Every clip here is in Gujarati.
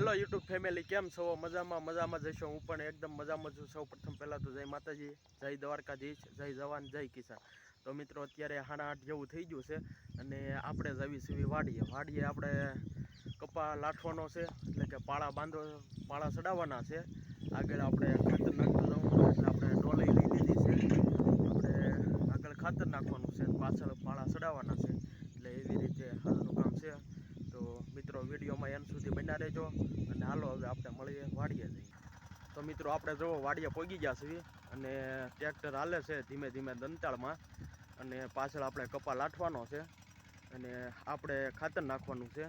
હેલો યુટ્યુબ ફેમિલી કેમ છો? મજામાં મજામાં જશો હું પણ એકદમ મજામાં છું. સૌ પ્રથમ પહેલાં તો જય માતાજી, જય દ્વારકાધીશ, જય જવાન, જય કિસાન. તો મિત્રો, અત્યારે હાણા આઠ જેવું થઈ ગયું છે અને આપણે જવી સીવી વાડીએ. વાડીએ આપણે કપા લાઠવાનો છે, એટલે કે પાળા બાંધો, પાળા ચડાવવાના છે. આગળ આપણે ખાતર જવાનું એટલે આપણે ડોલી લઈ લીધી છે આપણે આગળ ખાતર નાખવાનું છે પાછળ પાળા ચડાવવાના છે એટલે એવી રીતે હાલનું કામ છે તો મિત્રો વિડીયોમાં એન સુધી બન્યા રહેજો અને હાલો હવે આપણે મળીએ વાડીએ જઈએ. તો મિત્રો આપણે જો વાડીએ પોગી ગયા છીએ અને ટ્રેક્ટર હાલે છે ધીમે ધીમે દંતાળમાં. અને પાછળ આપણે કપા લાઠવાનો છે અને આપણે ખાતર નાખવાનું છે.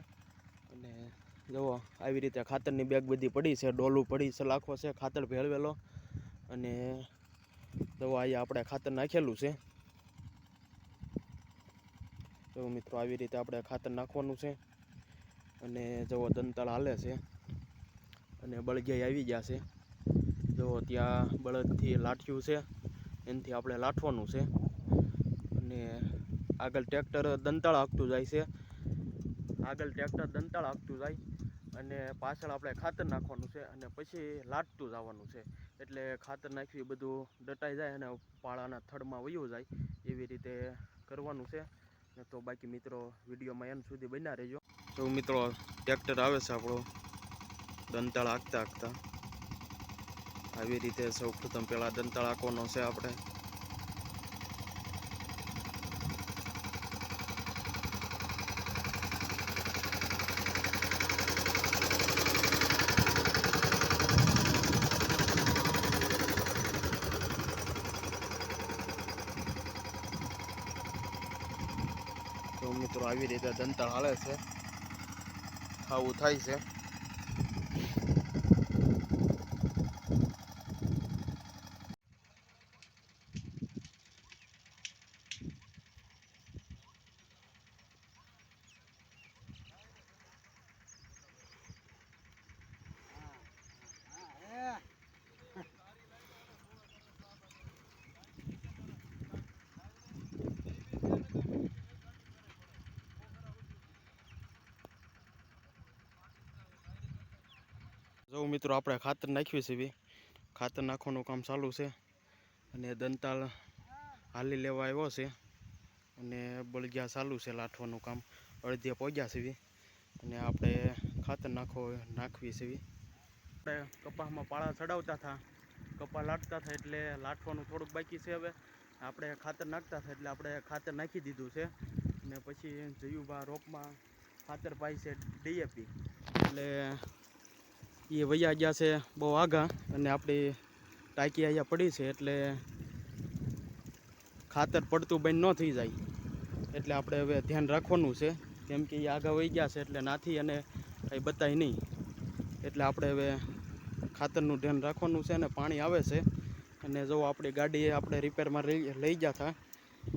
અને જુઓ આવી રીતે ખાતરની બેગ બધી પડી છે, ડોલું પડી છે, લાખો છે, ખાતર ભેળવેલો. અને જુઓ અહીંયા આપણે ખાતર નાખેલું છે. તો મિત્રો, આવી રીતે આપણે ખાતર નાખવાનું છે. અને જુઓ દંતાળ હાલે છે. અને બળગિયા આવી ગયા છે. જુઓ ત્યાં બળદથી લાઠ્યું છે, એનાથી આપણે લાઠવાનું છે. અને આગળ ટ્રેક્ટર દંતાળ હાંકતું જાય છે. આગળ ટ્રેક્ટર દંતાળ હાંકતું જાય અને પાછળ આપણે ખાતર નાખવાનું છે અને પછી લાટતું જવાનું છે. એટલે ખાતર નાખવી બધું દટાઈ જાય અને પાળાના થડમાં વયું જાય, એવી રીતે કરવાનું છે. તો બાકી મિત્રો વિડીયોમાં એન સુધી બન્યા રહેજો. તો મિત્રો, ટ્રેક્ટર આવે છે આપણું. દંતાળ આંકતા આંકતા આવી રીતે સૌ પ્રથમ પહેલાં દંતાળ આંકવાનો છે આપણે. તો મિત્રો આવી રીતે દંતાળ હાલે છે. આવું થાય છે. જો મિત્રો, આપણે ખાતર નાખ્યું છે ખાતર નાખવાનું કામ ચાલુ છે. અને દંતાળ હાલી લેવા આવ્યો છે. અને બળગ્યા ચાલુ છે લાઠવાનું કામ. અડધે પહોંચ્યા છે અને આપણે ખાતર નાખો નાખવી છે આપણે કપાસમાં પાળા ચડાવતા હતા. કપા લાટતા હતા એટલે લાટવાનું થોડુંક બાકી છે હવે. આપણે ખાતર નાખતા હતા એટલે આપણે ખાતર નાખી દીધું છે. અને પછી જયુબા રોપમાં ખાતર પાય છે ડીએપી. એટલે એ વૈયા ગયા છે બહુ આગા અને આપણી ટાંકી અહીંયા પડી છે એટલે ખાતર પડતું બંધ ન થઈ જાય. એટલે આપણે હવે ધ્યાન રાખવાનું છે. કેમ કે એ આગા વહી ગયા છે એટલે નાથી અને કંઈ બતાય નહીં. એટલે આપણે હવે ખાતરનું ધ્યાન રાખવાનું છે અને પાણી આવે છે. અને જો આપણી ગાડી આપણે રિપેરમાં લઈ ગયા હતા.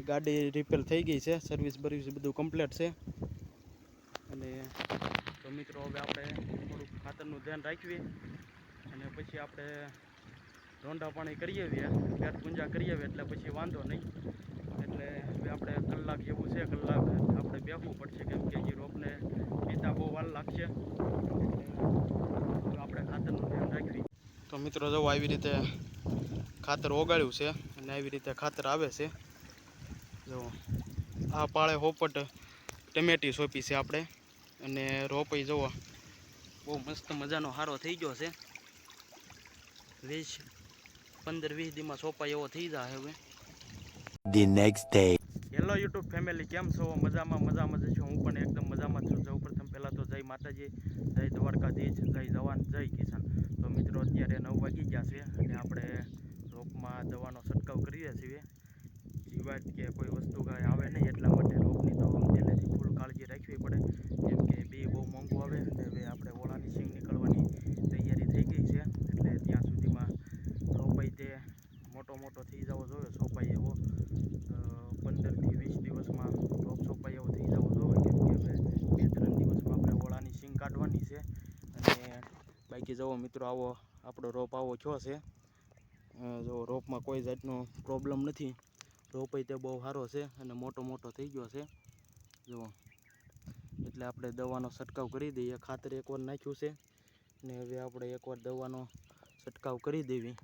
ગાડી રિપેર થઈ ગઈ છે. સર્વિસ બર્વિસ બધું કમ્પ્લીટ છે. અને મિત્રો, હવે આપણે થોડુંક ખાતરનું ધ્યાન રાખીએ અને પછી આપણે રોંઢા પાણી કરીએ છીએ પેટ પૂંજા કરીએ એટલે પછી વાંધો નહીં. એટલે હવે આપણે કલાક જેવું છે, કલાક આપણે બેસવું પડશે કેમ કે જે રોપને પીતા બહુ વાર લાગશે. આપણે ખાતરનું ધ્યાન રાખવી તો મિત્રો, જો આવી રીતે ખાતર ઓગાળ્યું છે અને આવી રીતે ખાતર આવે છે, જો આ પાળે હોપટ ટમેટી સોંપી છે આપણે. અને રોપાઈ જુઓ. બહુ મસ્ત મજાનો હારો થઈ ગયો છે. વીસ પંદર વીસ દીમાં સોપાય એવો થઈ જાય હવે. The next day. Hello YouTube family કેમ છો? મજામાં મજામાં જ છું. હું પણ એકદમ મજામાં છું. સૌ પ્રથમ પહેલાં તો જય માતાજી જય દ્વારકાધીશ જય જવાન જય કિસાન. તો મિત્રો અત્યારે નવ વાગી ગયા છે અને આપણે રોપમાં દવાનો છંટકાવ કરીએ છીએ. જીવાત કે કોઈ વસ્તુ કાંઈ આવે નહીં એટલા માટે રોપની તો પહેલેથી ફૂલ કાળજી રાખવી પડે. કેમ કે બી બહુ મોંઘું આવે અને હવે આપણે ઓળાની સિંગ નીકળવાની તૈયારી થઈ ગઈ છે એટલે ત્યાં સુધીમાં રોપાઈ તે મોટો મોટો થઈ જવો જોઈએ સોપાઈ એવો અ, પંદરથી વીસ દિવસમાં રોપ સોપાઈ એવો થઈ જવો જોઈએ, કેમ કે હવે બે ત્રણ દિવસમાં આપણે ઓળાની સિંગ કાઢવાની છે. અને બાકી જવો મિત્રો, આવો આપણો રોપ આવો થયો છે. જો રોપમાં કોઈ જાતનો પ્રોબ્લેમ નથી. રોપય તે બહુ સારો છે અને મોટો મોટો થઈ ગયો છે. જુઓ, એટલે આપણે દવાનો છંટકાવ કરી દઈએ. ખાતર એકવાર નાખ્યું છે ને હવે આપણે એકવાર દવાનો છંટકાવ કરી દેવી.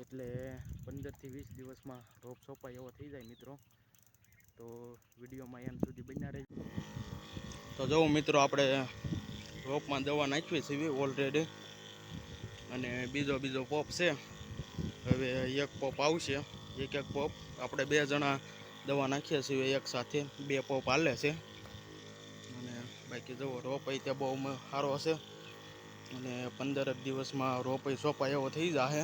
એટલે પંદરથી વીસ દિવસમાં રોપ સોપાય એવો થઈ જાય મિત્રો. તો વિડીયોમાં એમ સુધી બન્યા રહે તો જવું મિત્રો, આપણે રોપમાં દવા નાખવી છે ઓલરેડી અને બીજો બીજો પોપ છે. હવે એક પોપ આવશે, એક એક પોપ આપણે બે જણા દવા નાખીએ છીએ એક સાથે, બે પોપ હાલે છે. અને બાકી જવો રોપાઈ ત્યાં બહુ સારો હશે. અને પંદર દિવસમાં રોપાઈ સોપાય એવો થઈ જશે